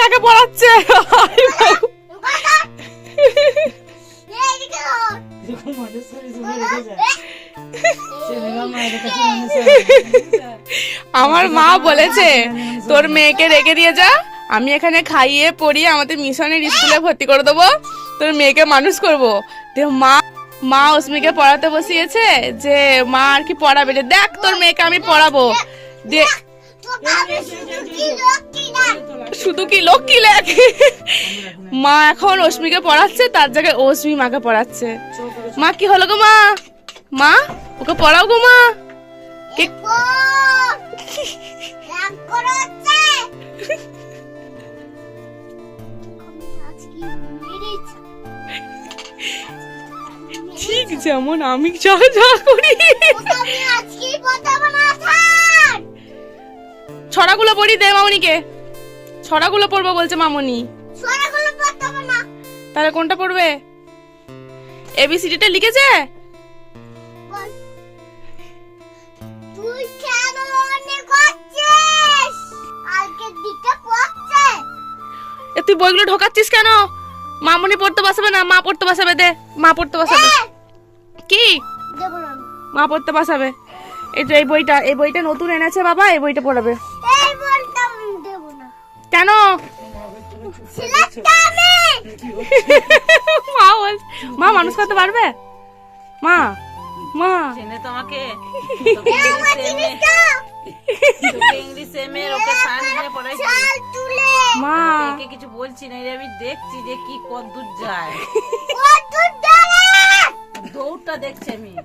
কাকে পড়াচ্ছে। আমার মা বলেছে, তোর মেয়েকে রেখে দিয়ে যা, আমি এখানে খাইয়ে পড়িয়ে আমাদের মিশনের স্কুলে ভর্তি করে দেবো। তোর মেয়েকে মানুষ করব। মা মা অস্মিকে পড়াতে বসিয়েছে যে, মা আর কি পড়াবে? দেখ তোর মেয়েকে আমি পড়াবো। দিয়ে শুধু কি লোক কি লেখ? মা এখন অশ্মিকে পড়াচ্ছে, তার জায়গায় অশ্মি মাকে পড়াচ্ছে। মা, কি হলো গো মা? মা, ওকে পড়াও গো মা। ঠিক যেমন আমি যা যা করি। ছড়াগুলো পড়ি দে মামনিকে। ছড়াগুলো পড়ব বলছে মামনি। তাহলে কোনটা পড়বে এবিসিডিটা লিখেছে? তুই কেন করছিস? কালকে পড়ছে। এ তুই বইগুলো ঢোকাচ্ছিস কেন? মামনি পড়তে বসাবে না মা পড়তে বসাবে দে মা পড়তে বসাবে। কি? মা পড়তে বসাবে। তো এই বইটা এই বইটা নতুন এনেছে বাবা এই বইটা পড়াবে। মা বল মা মানুষ করতে পারবে? মা মা। চেনে তোমাকে? মা। কিছু বলছি না আমি দেখছি যে কি কদ্দূর যায়। দৌড়টা দেখছি আমি।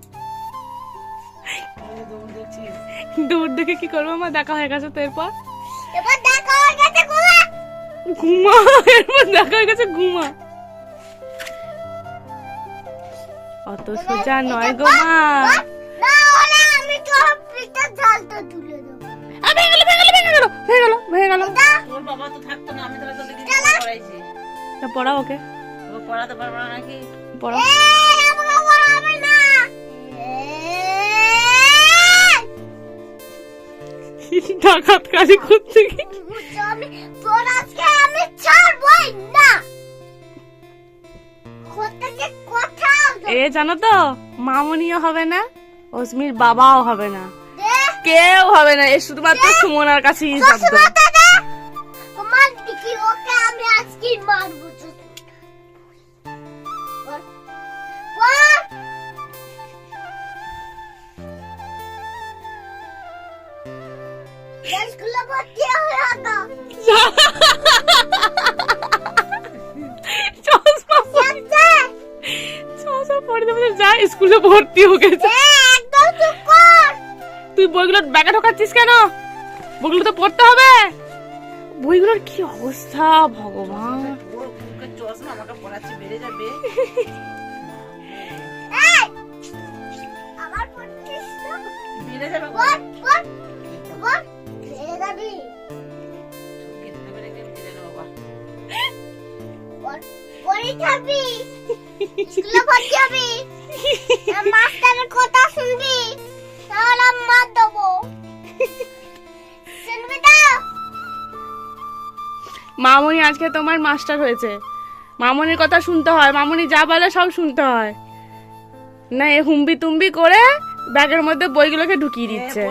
দৌড় দেখে কি করব মা? দেখা হয়ে গেছে তো এরপর। এবার দেখা হয়ে গেছে ঘুমা। এরপর দেখা হয়ে গেছে ঘুমা। অত সোজা নয় গো মা। পড়াও ওকে। পড়াতে পারব না নাকি? পড়াও। এই আমাকে পড়াবে ডাকাত কাজে করতে গিয়ে আমি আমি ছাড়বই না। কোথাকে এ জানো তো মামনিও হবে না অজমির বাবাও হবে না। কেউ হবে না এ শুধুমাত্র সুমনার কাছেই শব্দ। তোমার দিকে ওকে আমি আজকে মারবো। যা স্কুলে ভর্তি হয়ে গেছে তুই বইগুলো ব্যাগে ঢোকাচ্ছিস কেন বইগুলো তো পড়তে হবে? বইগুলোর কি অবস্থা ভগবান? বেড়ে যাবে। যাবি যাবে পড়ে স্কুলে ভর্তি হবি? আর মাস্টারের কথা শুনবি? তাহলে আমি মার দেবো। শুনবি তো? মামনি আজকে তোমার মাস্টার হয়েছে। মামনির কথা শুনতে হয়। মামনি যা বলে সব শুনতে হয়। না এ হুম্বি তুম্বি করে ব্যাগের মধ্যে বইগুলোকে ঢুকিয়ে দিচ্ছে।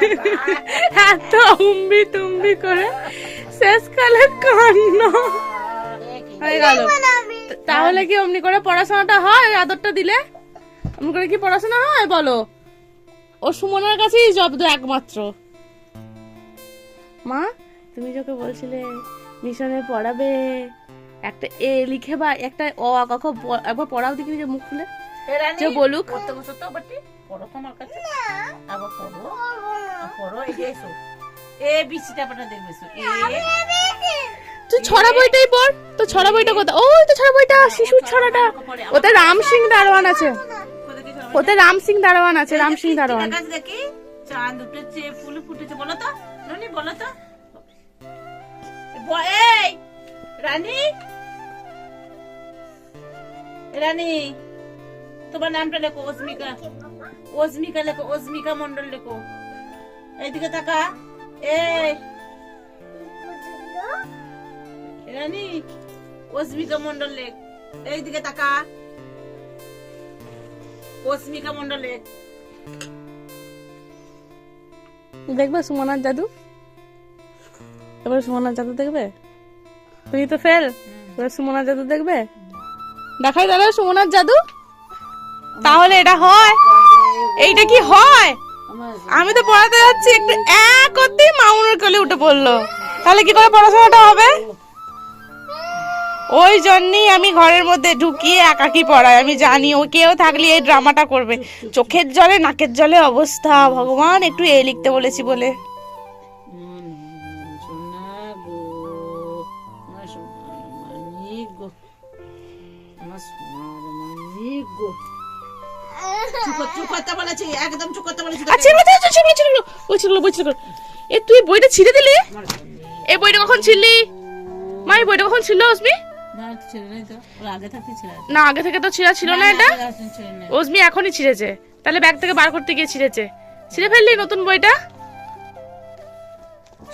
এত হুম্বি তুম্বি করে শেষকালে কান্না হয়ে গেল। তাহলে কি অমনি করে পড়াশোনাটা হয় আদরটা দিলে? অমনি করে কি পড়াশোনা হয় বলো? ও সুমনার কাছেই জব্দ একমাত্র। মা তুমি যখন বলছিলে মিশনে পড়াবে একটা এ লিখে বা একটা অ আ ক খ একবার পড়াও দেখি যে মুখ খুলে। যে বলুক। পড়ো তো আমার কাছে আবার পড়ো। পড়ো এই যে এসো। এ বি সি দেখবে তুই ছড়া বইটাই পড়। তো ছড়া বইটা কোথায়? ওই তো ছড়া বইটা শিশুর ছড়াটা। ওতে রাম সিং দারোয়ান আছে। ওতে রাম সিং দারোয়ান আছে রাম সিং দারোয়ান। দেখি? চাঁদ উঠেছে ফুল ফুটেছে বলো তো। ননি বলো তো। এই রানী? রানী তোমার নামটা লেখো অস্মিকা অস্মিকা লেখো অস্মিকা মন্ডল লেখো। এইদিকে তাকা। এই। রানী অস্মিকা মন্ডল লেখ। এইদিকে তাকা। অস্মিকা মন্ডল লেখ। দেখবে সুমনার জাদু? এবার সুমনার জাদু দেখবে? তুমি তো ফেল। এবার সুমনার জাদু দেখবে? দেখাই তাহলে সুমনার জাদু? তাহলে এটা হয়। এইটা কি হয়? আমি তো পড়াতে যাচ্ছি, একটু এক করতেই মামুনের কোলে উঠে পড়ল। তাহলে কি করে পড়াশোনাটা হবে? ওই জন্যই আমি ঘরের মধ্যে ঢুকিয়ে একাকি পড়াই। আমি জানি ও কেউ থাকলে এই ড্রামাটা করবে। চোখের জলে, নাকের জলে অবস্থা। ভগবান, একটু এ লিখতে বলেছি বলে। আমার একদম চুপ করতে বলেছি। আচ্ছা এ তুই বইটা ছিঁড়ে দিলি? এই বইটা কখন ছিললি মা এই বইটা কখন ছিল অসমি? না আগে থেকে তো ছিঁড়া ছিল না এটা? অসমি এখনই ছিঁড়েছে। তাহলে ব্যাগ থেকে বার করতে গিয়ে ছিঁড়েছে। ছিঁড়ে ফেললি নতুন বইটা?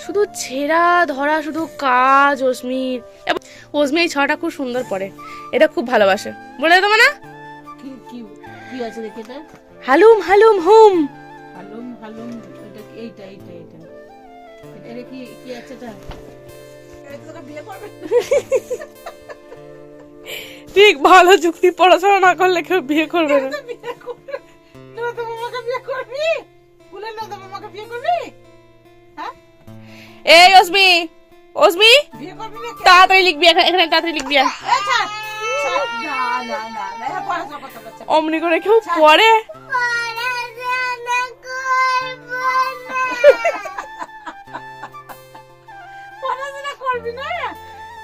শুধু ছেঁড়া ধরা শুধু কাজ অসমির। এবং অসমি এই ছড়াটা খুব সুন্দর পড়ে। এটা খুব ভালোবাসে। বলে দেবো না কি আছে দেখি এটা? হালুম হালুম হুম। হালুম হালুম এটা কি- এইটা এইটা এইটা। এটা- এটা কি কি আছে এটা? ঠিক ভালো যুক্তি পড়াশোনা না করলে কেউ বিয়ে করবে না। বিয়ে করবে? নদা মামাকে বিয়ে করবি? ফুলের নদা মামাকে বিয়ে করবি? হ্যাঁ? এই অসমি অসমি বিয়ে করবি না তাড়াতাড়ি লিখবি এখানে এখানে তাড়াতাড়ি লিখবি। না না না না। অমনি করে কেউ পড়ে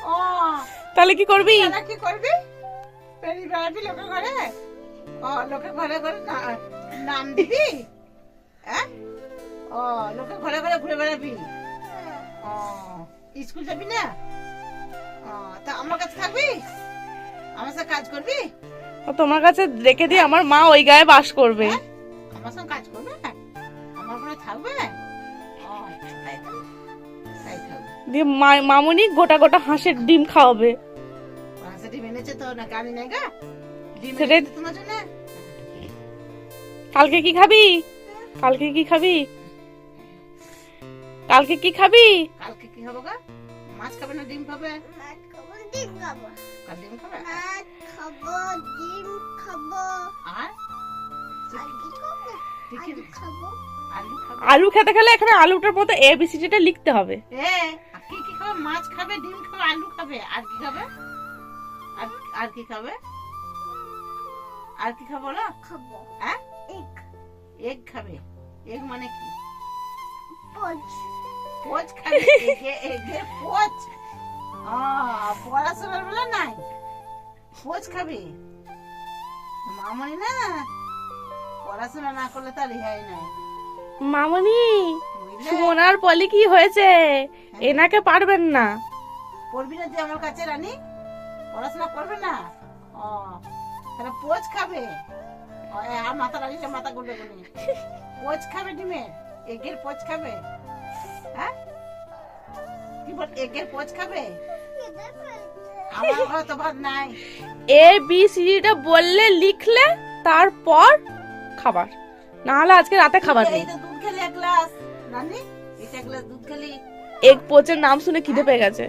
ও। তাহলে কি করবি? কি করবি? পেরি বেড়াবি লোকের ঘরে? ও লোকের ঘরে ঘরে নাম দিবি? হ্যাঁ? ও লোকের ঘরে ঘরে ঘুরে বেড়াবি? ও স্কুল যাবি না? তা আমার কাছে থাকবি? আমার সাথে কাজ করবি? তোমার কাছে রেখে দিয়ে আমার মা ওই গায়ে বাস করবে। আমার সঙ্গে কাজ করবে? আমার ঘরে থাকবে? ও তাই তো তাই থাকবে দিয়ে মামুনি গোটা গোটা হাঁসের ডিম খাওয়াবে। পাঁচটা ডিম এনেছে তো না গাড়ি নেই গা? ডিম এনেছে তোমার জন্য? কালকে কি খাবি? কালকে কি খাবি? কালকে কি খাবি? কালকে কি হবে গা? মাছ খাবে না ডিম খাব, ডিম খাব। কাল ডিম খাবে? ভাত খাব, ডিম খাব। আর? আর কি খাব? কি আলু খাব। আলু খাবে? আলু খেতে খেলে এখানে আলুটার মতো এ বি সিটা লিখতে হবে। আর কি কি খাবে? মাছ খাবে ডিম খাবে আলু খাবে। আর কি খাবে? আর আর কি খাবে? আর কি খাব না খাব। হ্যাঁ? এক এগ খাবে। এগ মানে কি? পোচ। পোচ খাবে। এগে এগে পোচ। পড়াশোনার বেলা নাই? পোচ খাবে? মামনি না? পড়াশোনা না করলে তার রেহাই নাই। মামনি সুমনার পলি কি হয়েছে? এনাকে পারবেন না। পড়বি না তুই আমার কাছে রানী? পড়াশোনা করবে না? ও তাহলে পোচ খাবে। ও, এ, আর মাথা রানীটা মাথা গুলে গুলে পোচ খাবে ডিমের এগের পোচ খাবে? হ্যাঁ? কি বল এগের পোচ খাবে? এ বি সিটা বললে লিখলে তারপর খাবার। না হলে আজকে রাতে খাবার নেই। এক পোচের নাম শুনে খিদে পেয়ে গেছে।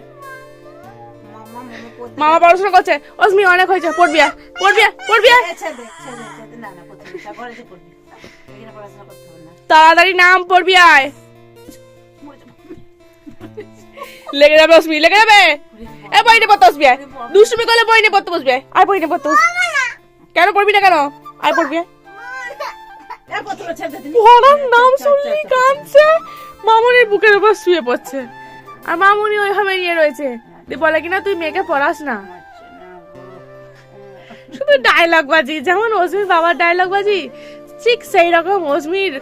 মামা পড়াশোনা করছে অসমি অনেক হয়েছে পড়বি পড়বি পড়বি তাড়াতাড়ি নাম পড়বি আয়। লেগে যাবে লেগে যাবে? এ, বই করলে বই বসবি। আয় বই কেন পড়বি না কেন? আয় পড়বি। পড়ার নাম শুনলি, কাঁদছে। মামুনির বুকের উপর শুয়ে পড়ছে। আর মামুনি ওইভাবে নিয়ে রয়েছে। দিয়ে বলে কিনা, তুই মেয়েকে পড়াস না। শুধু ডায়লগ বাজি, যেমন অজমির বাবার ডায়লগ বাজি, ঠিক সেই রকম অজমির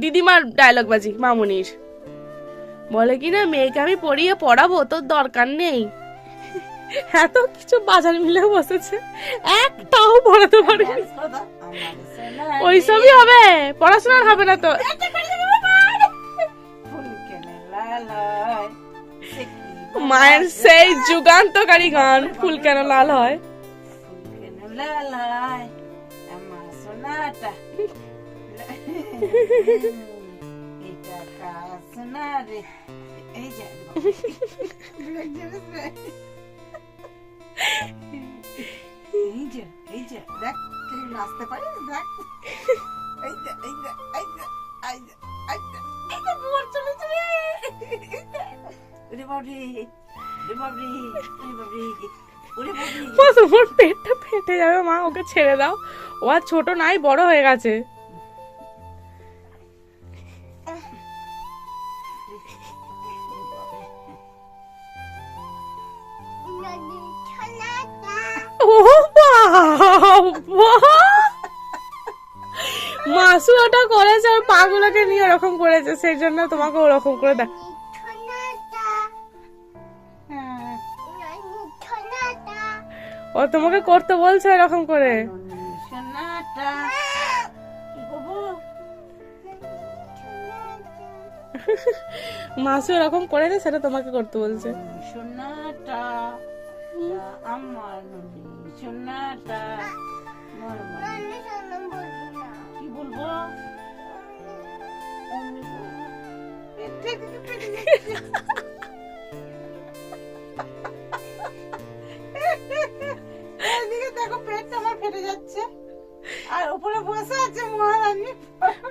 দিদিমার ডায়লগ বাজি, মামুনির। বলে কি না মেয়েকে আমি পড়িয়ে পড়াবো তোর দরকার নেই। এত কিছু বাজার মিলে বসেছে একটাও পড়াতে পারে সোনা ওইসবই হবে পড়াশোনার হবে না তো। মায়ের সেই যুগান্তকারী গান ফুল কেন লাল হয়? কেনে লালায়, আমার সোনাটা। সোনা রে এই যে এই যে দেখ তুই নাচতে পারিস দেখ এই যে এই যে এই যে এই যে এই যে এই যে বুয়ার চলেছে রে বাবরি ওরে বাবরি ওরে বাবরি পেটটা ফেটে যাবে মা ওকে ছেড়ে দাও। ও আর ছোট নাই, বড় হয়ে গেছে। মাসু ওটা করেছে আর পাগুলোকে নিয়ে ওরকম করেছে, সেই জন্য তোমাকে ওরকম করে দেখ ও তোমাকে করতে বলছে এরকম করে। মাসু এরকম করেছে, সেটা তোমাকে করতে বলছে। সোনাটা, আমার সোনাটা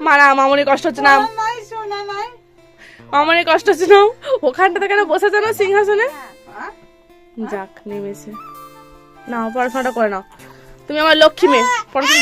মারা মামনি কষ্ট হচ্ছে না। মামনি কষ্ট হচ্ছে না। ওখানটাতে কেন বসেছে না সিংহাসনে? হ্যাঁ? যাক নেমেছে। না পড়াশোনাটা করে নাও। তুমি আমার লক্ষ্মী মেয়ে পড়াশোনা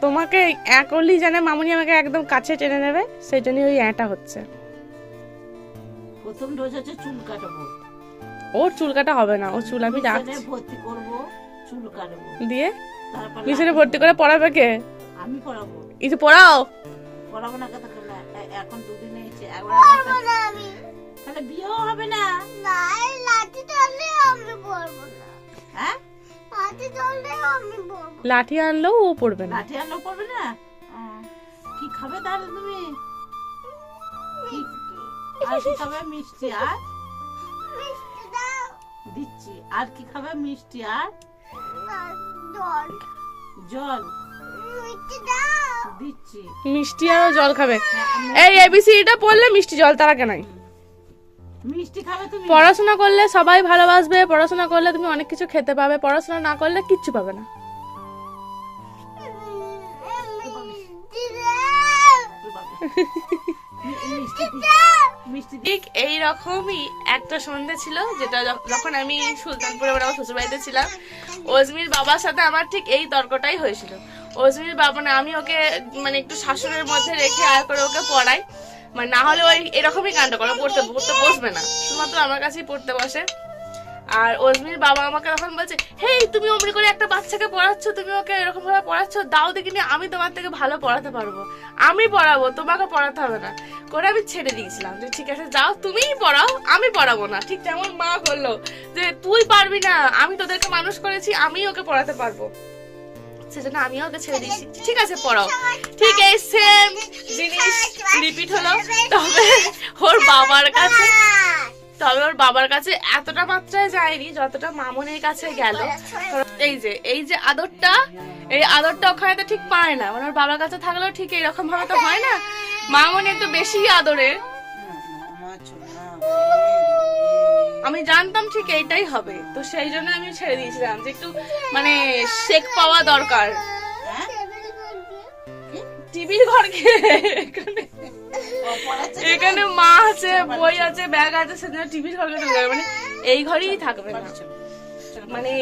তোমাকে এক করলেই জানে মামুনি আমাকে একদম কাছে টেনে নেবে সেই জন্যই ওই এটা হচ্ছে। প্রথম ডোজ হচ্ছে চুল কাটাবো ওর চুল কাটা হবে না ওর চুল আমি রাখছি। ভর্তি করব চুল কাটবো। দিয়ে তারপর মিশনে ভর্তি করে পড়াবে কে? আমি পড়াবো। কিছু পড়াও। পড়াবো না কথা না এ- এখন দুদিন হয়েছে একবার কাছে- তাহলে বিয়েও হবে না। হ্যাঁ? লাঠি আনলেও ও পড়বে না। লাঠি আনলেও পড়বে না? কি খাবে তাহলে তুমি? আর কি খাবে মিষ্টি? আর? দিচ্ছি। আর কি খাবে মিষ্টি? আর? জল। দিচ্ছি। মিষ্টি আর জল খাবে। হ্যাঁ, এই এবিসিটা পড়লে মিষ্টি জল তার আগে নাই। মিষ্টি খাবে তুমি পড়াশোনা করলে সবাই ভালোবাসবে পড়াশোনা করলে তুমি অনেক কিছু খেতে পাবে পড়াশোনা না করলে কিচ্ছু পাবে না। ঠিক এই রকমই একটা সন্ধে ছিল যেটা যখন আমি সুলতানপুরে আমার শ্বশুর বাড়িতে ছিলাম অজমির বাবার সাথে আমার ঠিক এই তর্কটাই হয়েছিল। অজমির বাবা না আমি ওকে মানে একটু শাসনের মধ্যে রেখে আর করে ওকে পড়াই। মানে না হলে ওই এরকমই কাণ্ড করে, পড়তে পড়তে বসবে না। শুধুমাত্র আমার কাছেই পড়তে বসে। আর অজমির বাবা আমাকে তখন বলছে, হেই, তুমি অমনি করে একটা বাচ্চাকে পড়াচ্ছ, তুমি ওকে এরকম ভাবে পড়াচ্ছ, দাও দেখিনি আমি তোমার থেকে ভালো পড়াতে পারব। আমি পড়াবো, তোমাকে পড়াতে হবে না। করে আমি ছেড়ে দিয়েছিলাম যে, ঠিক আছে, যাও, তুমিই পড়াও, আমি পড়াবো না। ঠিক তেমন মা বলল যে, তুই পারবি না, আমি তোদেরকে মানুষ করেছি আমি ওকে পড়াতে পারব। সেজন্য আমিও ওকে ছেড়ে দিয়েছি। ঠিক আছে, পড়াও। ঠিক এই সেম জিনিস রিপিট হলো। তবে ওর বাবার কাছে তবে ওর বাবার কাছে এতটা মাত্রায় যায়নি, যতটা মামনের কাছে গেল। এই যে এই যে আদরটা, এই আদরটা ওখানে তো ঠিক পায় না। মানে ওর বাবার কাছে থাকলেও ঠিক এরকম ভাবে তো হয় না। মামনি একটু বেশি আদরের। আমি জানতাম ঠিক এইটাই হবে। তো সেই জন্য আমি ছেড়ে দিয়েছিলাম যে একটু মানে শেক পাওয়া দরকার। হ্যাঁ? টিভির ঘরকে এখানে মা আছে, বই আছে, ব্যাগ আছে, সেজন্য টিভির ঘরকে চলে মানে এই ঘরেই থাকবে না। মানে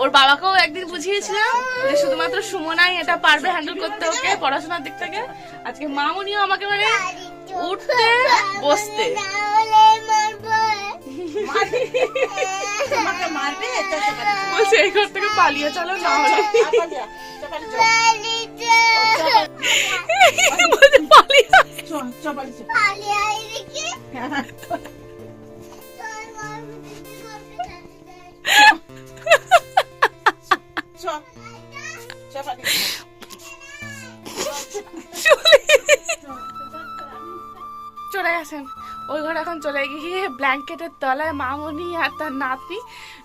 ওর বাবাকেও একদিন বুঝিয়েছিলাম যে শুধুমাত্র সুমনাই এটা পারবে হ্যান্ডেল করতে, ওকে পড়াশোনার দিক থেকে। আজকে মামুনিও আমাকে মানে উঠতে, বসতে। এই ঘর থেকে পালিয়ে চলো না চলে আসেন ওই ঘরে এখন চলে গিয়ে ব্ল্যাঙ্কেটের তলায় মামনি আর তার নাতনি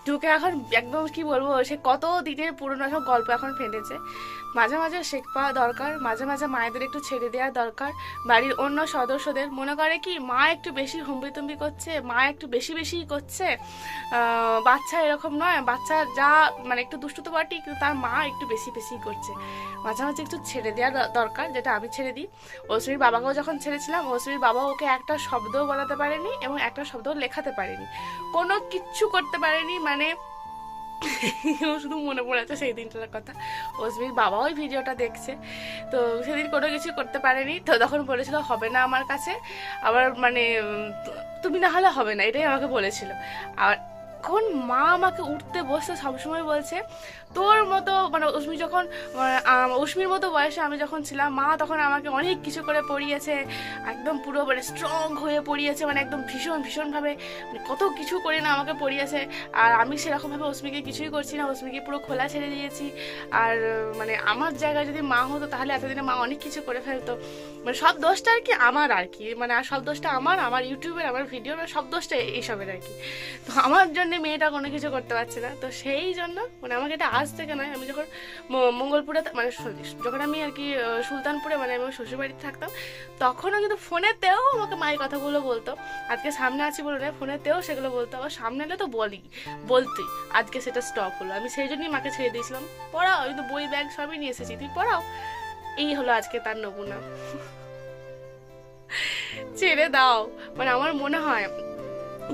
ঢুকে এখন একদম কি বলব, সে কত দিনের পুরনো সব গল্প এখন ফেটেছে মাঝে মাঝে শেখ পাওয়া দরকার, মাঝে মাঝে মায়েদের একটু ছেড়ে দেওয়া দরকার। বাড়ির অন্য সদস্যদের মনে করে কি, মা একটু বেশি হম্বিতম্বি করছে, মা একটু বেশি বেশি করছে। বাচ্চা এরকম নয়, বাচ্চা যা মানে একটু দুষ্টু তো বটেই, কিন্তু তার মা একটু বেশি বেশি করছে। মাঝে মাঝে একটু ছেড়ে দেওয়া দরকার, যেটা আমি ছেড়ে দিই। ওসমির বাবাকেও যখন ছেড়েছিলাম ওসমির বাবা ওকে একটা শব্দও বলাতে পারেনি এবং একটা শব্দও লেখাতে পারেনি। কোনো কিচ্ছু করতে পারেনি মানে ও শুধু মনে পড়েছে সেই দিনটার কথা। অসমির বাবা ওই ভিডিওটা দেখছে। তো সেদিন কোনো কিছু করতে পারেনি। তো তখন বলেছিল, হবে না আমার কাছে। আবার মানে তুমি না হলে হবে না। এটাই আমাকে বলেছিল। আর এখন মা আমাকে উঠতে বসতে, সবসময় বলছে, তোর মতো মানে উষ্মি যখন উষ্মির মতো বয়সে আমি যখন ছিলাম, মা তখন আমাকে অনেক কিছু করে পড়িয়েছে, একদম পুরো মানে স্ট্রং হয়ে পড়িয়েছে মানে একদম ভীষণ, ভীষণভাবে মানে কত কিছু করে না আমাকে পড়িয়েছে। আর আমি সেরকমভাবে অস্মিকে কিছুই করছি না অস্মিকে পুরো খোলা ছেড়ে দিয়েছি। আর মানে আমার জায়গায় যদি মা হতো, তাহলে এতদিনে মা অনেক কিছু করে ফেলতো। মানে সব দোষটা আর কি আমার আর কি মানে আর সব দোষটা আমার আমার ইউটিউবের আমার ভিডিওর সব দোষটা এইসবের আর কি। তো আমার জন্য মেয়েটা কোনো কিছু করতে পারছে না। তো সেই জন্য মানে আমাকে এটা আজ থেকে নয়, আমি যখন মঙ্গলপুরে মানে যখন আমি আর কি সুলতানপুরে মানে আমি শ্বশুরবাড়িতে থাকতাম, তখনও কিন্তু ফোনেতেও আমাকে মায়ের কথাগুলো বলতো। আজকে সামনে আছি বলে না ফোনেতেও সেগুলো বলতো। আবার সামনে এলে তো বলি, বলতুই, আজকে সেটা স্টপ হলো। আমি সেই জন্যই মাকে ছেড়ে দিয়েছিলাম। পড়াও আমি তো বই, ব্যাগ সবই নিয়ে এসেছি তুই পড়াও। এই হলো আজকে তার নমুনা। ছেড়ে দাও। মানে আমার মনে হয়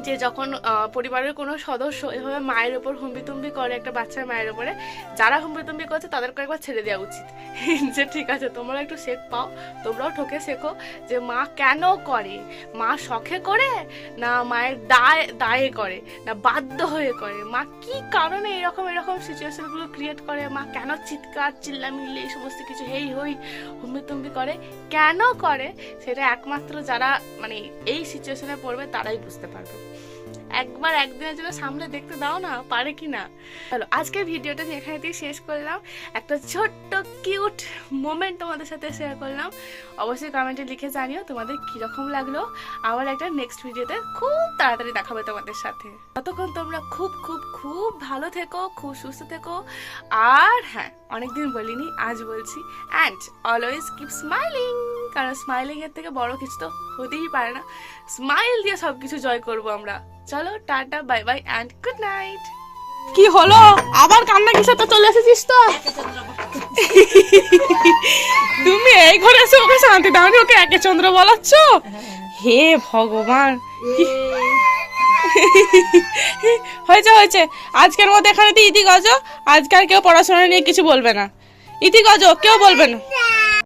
যে যখন পরিবারের কোনো সদস্য এভাবে মায়ের ওপর হুম্বিতুম্বি করে, একটা বাচ্চার মায়ের ওপরে যারা হুম্বিতুম্বি করছে তাদেরকে একবার ছেড়ে দেওয়া উচিত। যে ঠিক আছে, তোমরা একটু শেখ পাও, তোমরাও ঠকে শেখো যে মা কেন করে? মা শখে করে না মায়ের দায়, দায়ে করে, না বাধ্য হয়ে করে? মা কি কারণে এরকম এরকম সিচুয়েশনগুলো ক্রিয়েট করে? মা কেন চিৎকার, চিল্লামিল্লি, এই সমস্ত কিছু হেই হই হুম্বিতুম্বি করে? কেন করে? সেটা একমাত্র যারা মানে এই সিচুয়েশনে পড়বে, তারাই বুঝতে পারবে। একবার একদিনের জন্য সামনে দেখতে দাও না, পারে কি না। চলো, আজকের ভিডিওটা আমি এখানে দিয়ে শেষ করলাম। একটা ছোট্ট কিউট মোমেন্ট তোমাদের সাথে শেয়ার করলাম। অবশ্যই কমেন্টে লিখে জানিও তোমাদের কীরকম লাগল। আবার একটা নেক্সট ভিডিওতে খুব তাড়াতাড়ি দেখাবে তোমাদের সাথে। ততক্ষণ তোমরা খুব খুব খুব ভালো থেকো, খুব সুস্থ থেকো। আর হ্যাঁ অনেকদিন বলিনি, আজ বলছি। অ্যান্ড অলওয়েজ কিপ স্মাইলিং কারণ স্মাইলিং এর থেকে বড় কিছু তো হতেই পারে না। স্মাইল দিয়ে সবকিছু জয় করব আমরা। চলো, tata bye bye and good night কি হলো? আবার কান্না কিসে তো চলে এসেছিস তো? তুমি এই ঘরে এসে ওকে শান্তি দাওনি ওকে একে চন্দ্র বলাচ্ছ? হে ভগবান! হয়েছে হয়েছে। আজকের মধ্যে এখানে ইতি গজ আজকাল কেউ পড়াশোনা নিয়ে কিছু বলবে না। ইতি গজ, কেউ বলবে না।